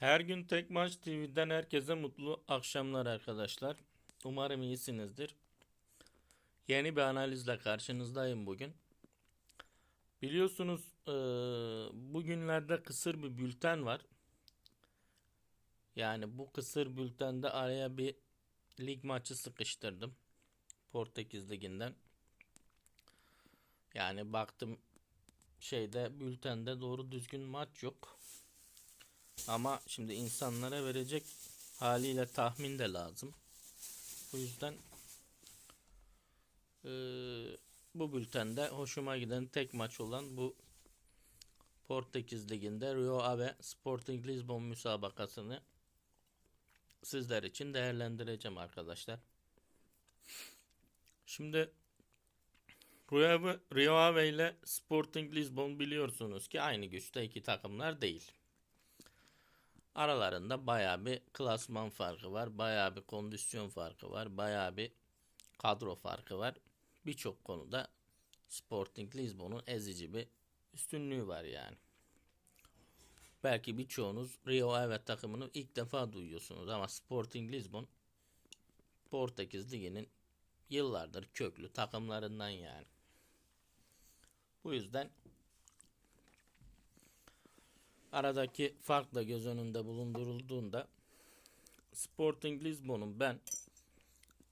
Her gün Tek Maç TV'den herkese mutlu akşamlar arkadaşlar. Umarım iyisinizdir. Yeni bir analizle karşınızdayım bugün. Biliyorsunuz eee, bugünlerde kısır bir bülten var. Yani bu kısır bültende araya bir lig maçı sıkıştırdım. Portekiz Ligi'nden. Yani baktım şeyde bültende doğru düzgün maç yok. Ama şimdi insanlara verecek haliyle tahmin de lazım. Bu yüzden eee, bu bültende hoşuma giden tek maç olan bu Portekiz Ligi'nde Rio Ave Sporting Lisbon müsabakasını sizler için değerlendireceğim arkadaşlar. Şimdi Rio Ave ile Sporting Lisbon biliyorsunuz ki aynı güçte iki takımlar değil. Aralarında bayağı bir klasman farkı var. Bayağı bir kondisyon farkı var. Bayağı bir kadro farkı var. Birçok konuda Sporting Lisbon'un ezici bir üstünlüğü var yani. Belki birçoğunuz Rio Ave takımını ilk defa duyuyorsunuz ama Sporting Lisbon Portekiz Ligi'nin yıllardır köklü takımlarından yani. Bu yüzden aradaki fark da göz önünde bulundurulduğunda Sporting Lisbon'un ben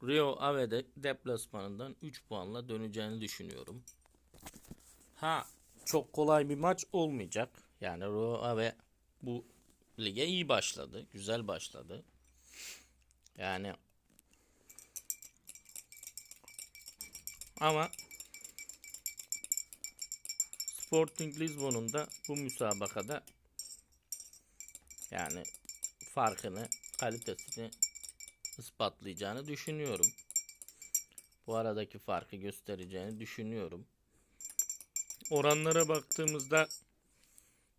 Rio Ave'de deplasmanından 3 puanla döneceğini düşünüyorum. Ha çok kolay bir maç olmayacak. Yani Rio Ave bu lige iyi başladı. Güzel başladı. Yani ama Sporting Lisbon'un da bu müsabakada yani farkını, kalitesini ispatlayacağını düşünüyorum. Bu aradaki farkı göstereceğini düşünüyorum. Oranlara baktığımızda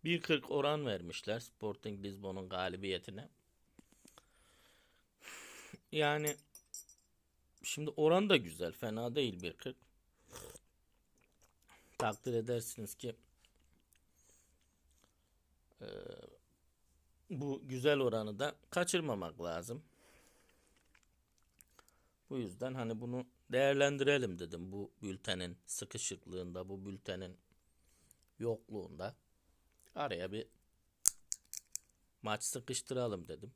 1.40 oran vermişler Sporting Lisbon'un galibiyetine. Yani şimdi oran da güzel, fena değil 1.40. Takdir edersiniz ki bu güzel oranı da kaçırmamak lazım. Bu yüzden hani bunu değerlendirelim dedim bu bültenin sıkışıklığında, bu bültenin yokluğunda. Araya bir maç sıkıştıralım dedim.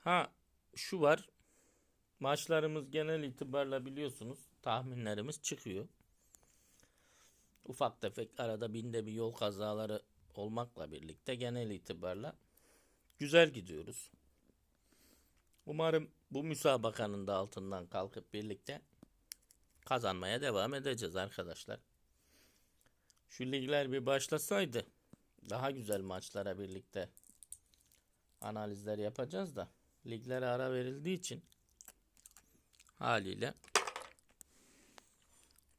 Ha şu var. Maçlarımız genel itibarla biliyorsunuz tahminlerimiz çıkıyor. Ufak tefek arada binde bir yol kazaları olmakla birlikte genel itibarla güzel gidiyoruz. Umarım bu müsabakanın da altından kalkıp birlikte kazanmaya devam edeceğiz arkadaşlar. Şu ligler bir başlasaydı daha güzel maçlara birlikte analizler yapacağız da liglere ara verildiği için haliyle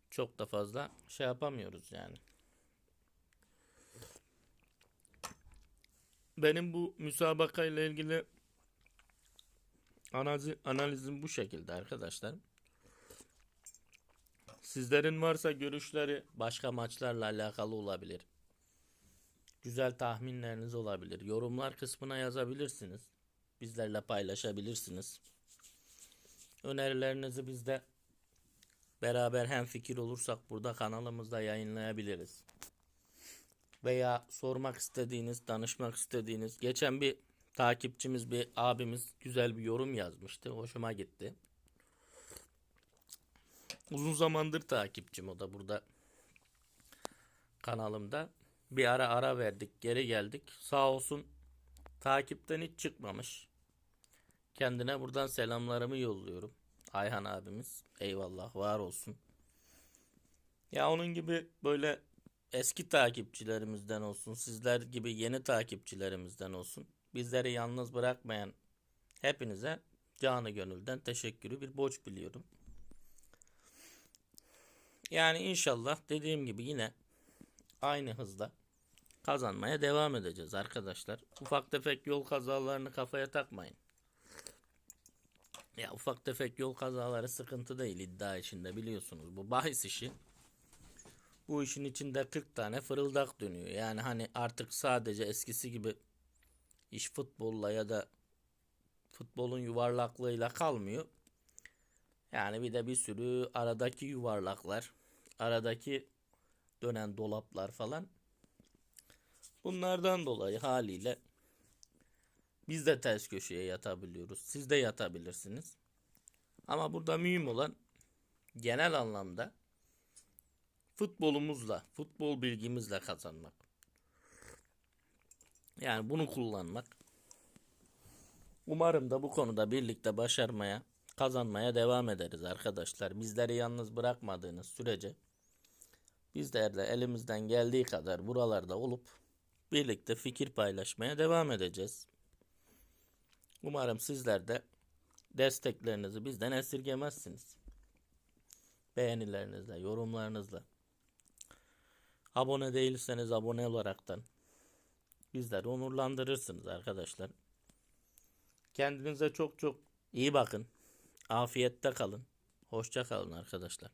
çok da fazla şey yapamıyoruz yani. Benim bu müsabaka ile ilgili analizi, analizim bu şekilde arkadaşlar. Sizlerin varsa görüşleri başka maçlarla alakalı olabilir. Güzel tahminleriniz olabilir. Yorumlar kısmına yazabilirsiniz. Bizlerle paylaşabilirsiniz. Önerilerinizi bizde beraber hem fikir olursak burada kanalımızda yayınlayabiliriz. Veya sormak istediğiniz, danışmak istediğiniz. Geçen bir takipçimiz, bir abimiz güzel bir yorum yazmıştı. Hoşuma gitti. Uzun zamandır takipçim o da burada kanalımda. Bir ara ara verdik, geri geldik. Sağ olsun takipten hiç çıkmamış. Kendine buradan selamlarımı yolluyorum. Ayhan abimiz. Eyvallah, var olsun. Ya onun gibi böyle eski takipçilerimizden olsun, sizler gibi yeni takipçilerimizden olsun. Bizleri yalnız bırakmayan hepinize canı gönülden teşekkürü bir borç biliyorum. Yani inşallah dediğim gibi yine aynı hızla kazanmaya devam edeceğiz arkadaşlar. Ufak tefek yol kazalarını kafaya takmayın. Ya ufak tefek yol kazaları sıkıntı değil iddia işinde biliyorsunuz. Bu bahis işi. Bu işin içinde 40 tane fırıldak dönüyor. Yani hani artık sadece eskisi gibi iş futbolla ya da futbolun yuvarlaklığıyla kalmıyor. Yani bir de bir sürü aradaki yuvarlaklar, aradaki dönen dolaplar falan. Bunlardan dolayı haliyle biz de ters köşeye yatabiliyoruz. Siz de yatabilirsiniz. Ama burada mühim olan genel anlamda futbolumuzla, futbol bilgimizle kazanmak. Yani bunu kullanmak. Umarım da bu konuda birlikte başarmaya, kazanmaya devam ederiz arkadaşlar. Bizleri yalnız bırakmadığınız sürece bizler de elimizden geldiği kadar buralarda olup birlikte fikir paylaşmaya devam edeceğiz. Umarım sizler de desteklerinizi bizden esirgemezsiniz. Beğenilerinizle, yorumlarınızla. Abone değilseniz abone olaraktan bizleri onurlandırırsınız arkadaşlar. Kendinize çok çok iyi bakın. Afiyette kalın. Hoşça kalın arkadaşlar.